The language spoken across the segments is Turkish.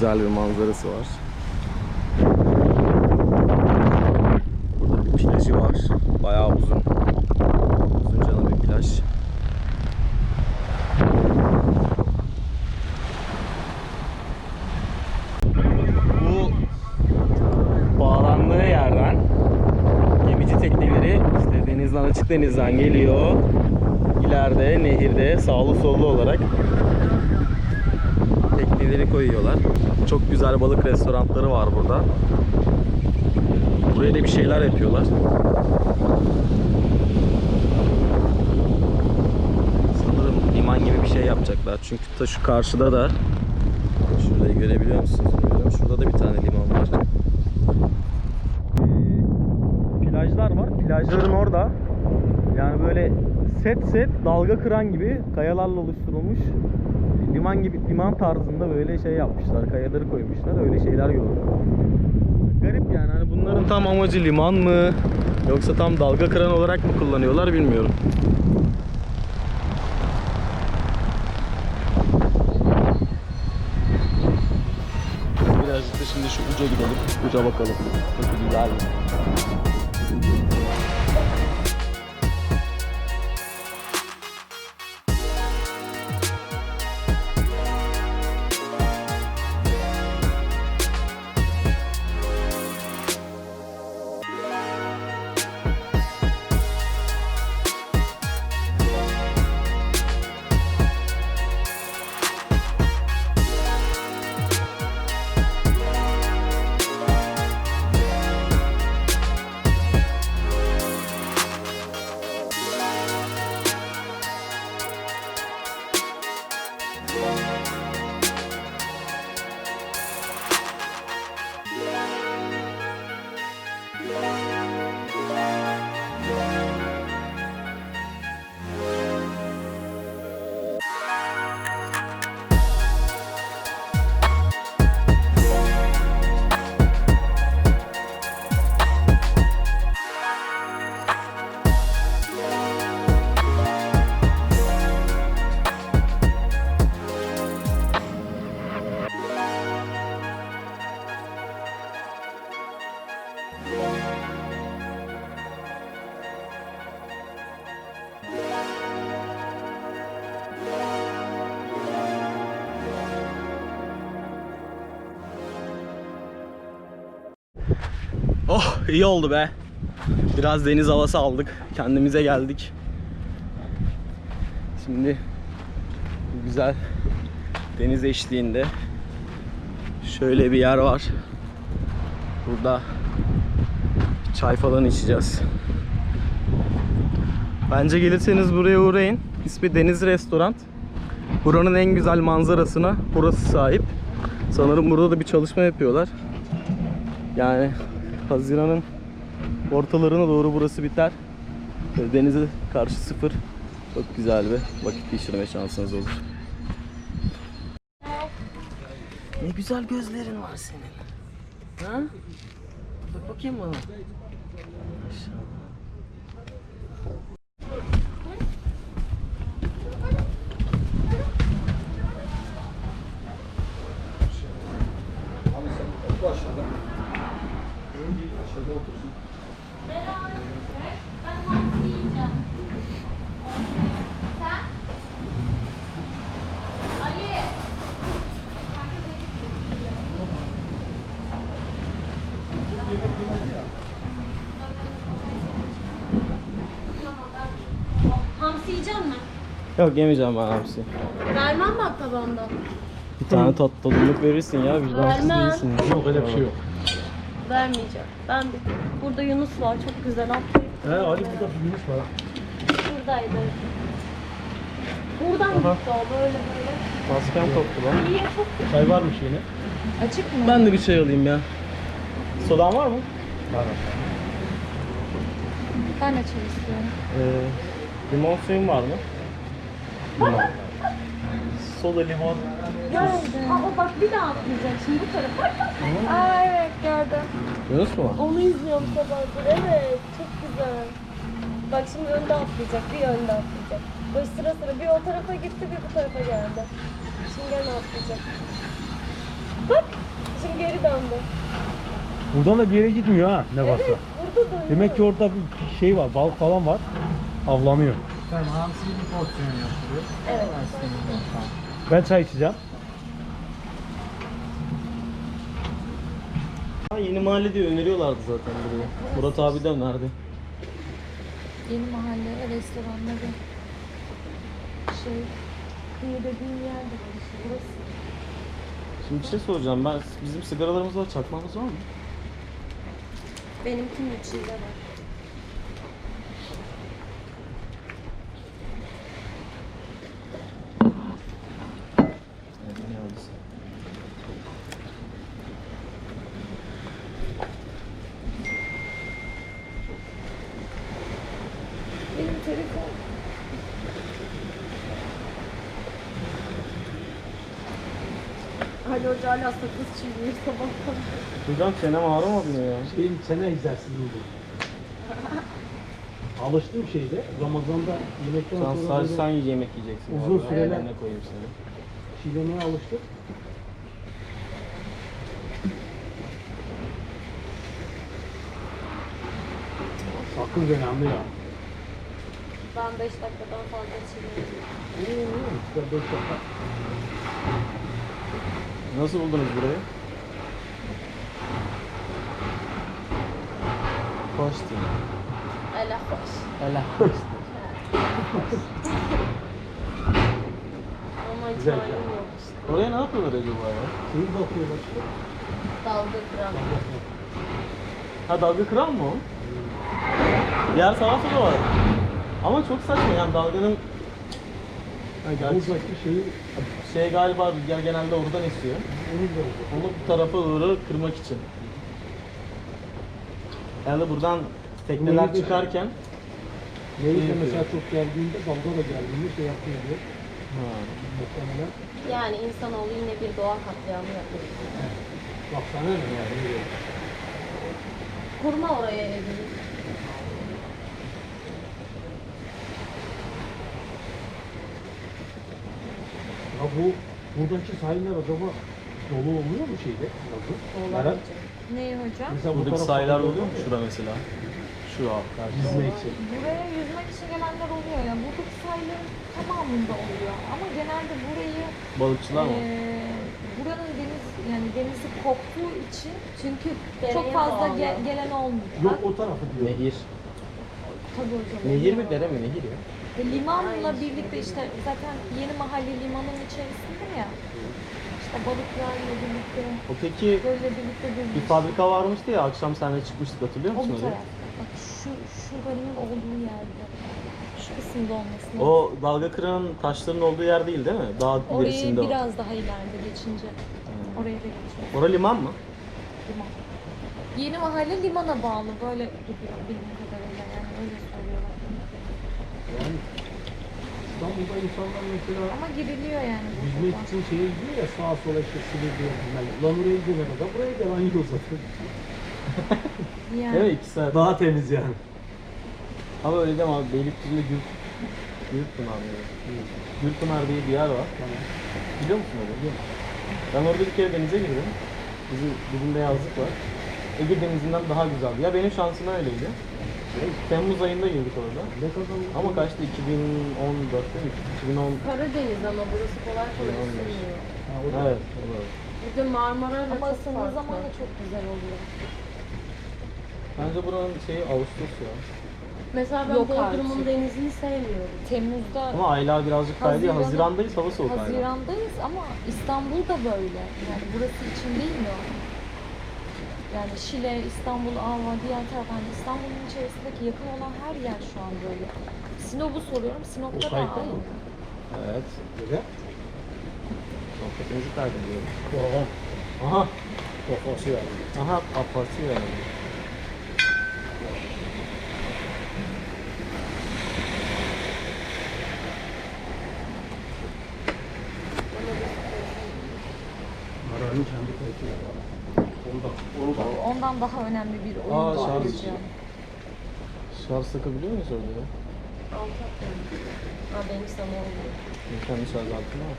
güzel bir manzarası var. Burada bir plajı var. Bayağı uzun. Uzun canlı bir plaj. Bu bağlandığı yerden gemici tekneleri işte denizden açık denizden geliyor. İleride nehirde sağlı sollu olarak tekneleri koyuyorlar. Çok güzel balık restoranları var burada. Buraya da bir şeyler yapıyorlar. Sanırım liman gibi bir şey yapacaklar. Çünkü ta şu karşıda da şurayı görebiliyor musunuz bilmiyorum. Şurada da bir tane liman var. Ee, plajlar var. Plajların orada yani böyle set set dalga kıran gibi kayalarla oluşturulmuş liman gibi liman tarzında böyle şey yapmışlar. Kayaları koymuşlar. Öyle şeyler gördüm. Garip yani hani bunların tam amacı liman mı yoksa tam dalga kıran olarak mı kullanıyorlar bilmiyorum. Birazcık da şimdi şu uca gidelim. Uca bakalım. Nasıl güzel Oh iyi oldu be. Biraz deniz havası aldık. Kendimize geldik. Şimdi bu güzel deniz eşliğinde şöyle bir yer var. Burada çay falan içeceğiz. Bence gelirseniz buraya uğrayın. İsmi Deniz Restoran. Buranın en güzel manzarasına burası sahip. Sanırım burada da bir çalışma yapıyorlar. Yani Haziran'ın ortalarına doğru burası biter. Denize karşı sıfır. Çok güzel bir vakit geçirme şansınız olur. Ne güzel gözlerin var senin. Ha? Bak bakayım bana. Maşallah. Yok yemeyeceğim ben hamsi. Vermem bak tabağımda. Bir tane tat tadımlık verirsin ya vicdansız Vermem. değilsin. Yok öyle bir şey yok. Vermeyeceğim. Ben bir... Burada Yunus var. Çok güzel. At. He Ali burada bir Yunus var. Buradaydı. Buradan gitti o böyle böyle. Maskem koptu lan. İyi çok Çay varmış yine. Açık mı? Ben de bir çay alayım ya. Sodan var mı? Var. Ben çay istiyorum. Ee, limon suyun var mı? Soda limon. Nerede? Aa bak bir daha atlayacak şimdi bu tarafa. Aa evet gördüm. Yunus mu? Onu izliyorum sabahdır. Evet çok güzel. Bak şimdi önde atlayacak, bir önde atlayacak. Böyle sıra sıra bir o tarafa gitti, bir bu tarafa geldi. Şimdi gene atlayacak. Bak, şimdi geri döndü. Buradan da bir yere gitmiyor ha ne varsa. Evet, burada dönüyor. Demek ki orada bir şey var, balık falan var. Avlanıyor. Tamam hamsi bir porsiyon yapılıyor. Evet. Ben çay içeceğim. Ha, yeni mahalle diye öneriyorlardı zaten burayı. Murat abi de önerdi. Yeni mahalle, restoranları. Şey, kıyı dediğin yerde var işte burası. Şimdi bir şey soracağım ben. Bizim sigaralarımız var, çakmamız var mı? Benimkinin içinde var. Evet, ne aldıysa. Benim telefon. Ali Hoca hala sakız çiğniyor sabahtan. Hocam çenem ağrımadı mı ya? Benim sene egzersizim bu. Alıştığım şeyde Ramazan'da yemekten Sen sonra sadece böyle sen yemek yiyeceksin. Uzun Vallahi süreler- Ne koyayım seni. çiğnemeye alıştık. Sakın önemli ya. Ben 5 dakikadan fazla çiğniyorum. Oo, işte beş dakika. Nasıl buldunuz burayı? Hoştu. Allah hoş. Ama hiç Güzel. Oraya ne yapıyorlar acaba ya? Şeyi bakıyorlar. Dalga kıran. Ha dalga kıran mı o? Diğer tarafta da var. Ama çok saçma yani dalganın gerçi Buradaki şeyi şey galiba rüzgar genelde oradan esiyor. onu da bu tarafa doğru kırmak için. Yani buradan tekneler çıkarken Neyse yapıyor? mesela çok geldiğinde dalga da geldiğinde şey yapıyor diyor. ha. Muhtemelen. Yani insanoğlu yine bir doğa katliamı yapıyor. Baksana ne yani. Kurma oraya evini. Bu buradaki sahiller acaba dolu oluyor mu şeyde? Berat, Ne hocam? Mesela bu Buradaki sahiller oluyor mu şura mesela? Şu alt karşı. Yüzme için. Buraya yüzmek için gelenler oluyor ya. Buradaki sahillerin tamamında oluyor. Ama genelde burayı Balıkçılar mı? eee, buranın deniz yani denizi koktuğu için çünkü Dereye çok fazla bağlı. ge- gelen olmuyor. Yok o tarafı diyor. Nehir. Tabii hocam. Nehir mi dere mi? Nehir ya. Limanla birlikte işte zaten yeni mahalle limanın içerisinde ya. İşte balıklarla birlikte, O peki gölle birlikte bir fabrika varmıştı ya akşam seninle çıkmıştık hatırlıyor O musun bu orayı? taraf. Bak şu şuranın olduğu yerde. Şu kısımda olması lazım. O dalga kıran taşların olduğu yer değil değil mi? Daha Orayı ilerisinde o. biraz daha ileride geçince. Oraya da geçiyor. Orası liman mı? Liman. Yeni mahalle limana bağlı. Böyle gidiyor bildiğim kadarıyla yani öyle söylüyorlar. Yani İstanbul'da insanlar mesela Ama giriliyor yani yüzmek için şeye gidiyor ya sağa sola işte Silivri'ye bilmem. Lan oraya gidene kadar buraya gel aynı yol zaten. Yani. Değil mi? İki saat. Daha temiz yani. Ama öyle deme abi. Beylikdüzü'nde Gül... Gülpınar mı? Gülpınar diye bir yer var. Biliyor musun öyle? Ben orada bir kere denize girdim. Bizim dibinde yazlık var. Ege denizinden daha güzeldi. Ya benim şansım öyleydi. Temmuz ayında girdik orada. Ne kadar Ama kaçtı? 2014'te mi? 2010. Karadeniz ama burası kolay kolay ısınmıyor. Evet. evet. Bir de Marmara ile Ama çok ısındığı farklı. zaman da çok güzel oluyor. Bence buranın şeyi Ağustos ya. Mesela ben Yok Bodrum'un artık. denizini sevmiyorum. Temmuz'da Ama aylar birazcık kaydı ya. Haziran'a- Hazirandayız hava soğuk. Hazirandayız ama İstanbul da böyle. Yani burası için değil mi o? Yani Şile, İstanbul, Ava, diğer taraf hani İstanbul'un içerisindeki yakın olan her yer şu an böyle. Sinop'u soruyorum. Sinop'ta da aynı. mı? Evet. Böyle. Sohbetimizi kaydediyoruz. Oha. Aha. Kafası yani. Aha. Apartı yani. Aranın kendi kayıtı var. Ondan daha önemli bir oyun Aa, var şarj. Şarj takabiliyor muyuz orada ya? Atıyorum. Aa benim sana oldu. Kendi şarj altına mı?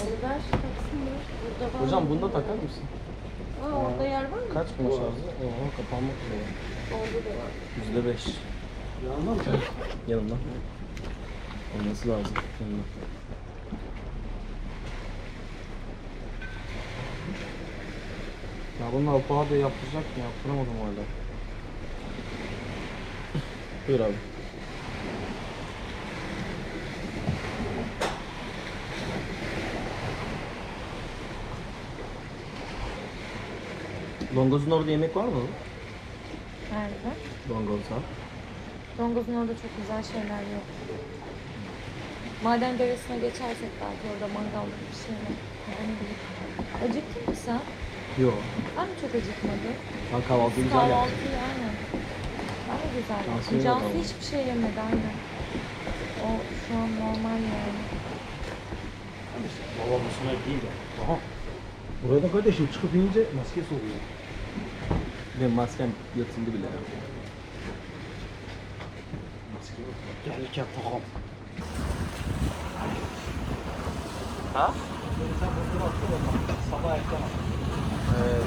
Onu ver taksınlar. Burada var. Hocam mı? bunu da takar mısın? Aa orada yer var mı? Kaç bu şarjı? Oha kapanmak üzere. Orada da var. Yüzde beş. Yanında mı? Yanımda. Olması lazım. Yanımda. Bunun alpağı da yapacak mı? Yaptıramadım hala. Buyur abi. Longoz'un orada yemek var mı? Nerede? Longoz'da. Dongoz'un orada çok güzel şeyler yok. Maden Deresi'ne geçersek belki orada mangallık bir ne bileyim. Acıktın mı sen? Yok. Ben de çok acıkmadım. Ben kahvaltı güzel yaptım. Kahvaltıyı aynen. Ben de güzel Cansu yaptım. Cansu kahvaltı. hiçbir şey yemedi aynen. O şu an normal yani. Babam hoşuna değil de. Aha. Burada kardeşim çıkıp inince maske soruyor. Benim maskem yatıldı bile. Maske yok. Gelirken takalım. Ha? Sabah erken Evet.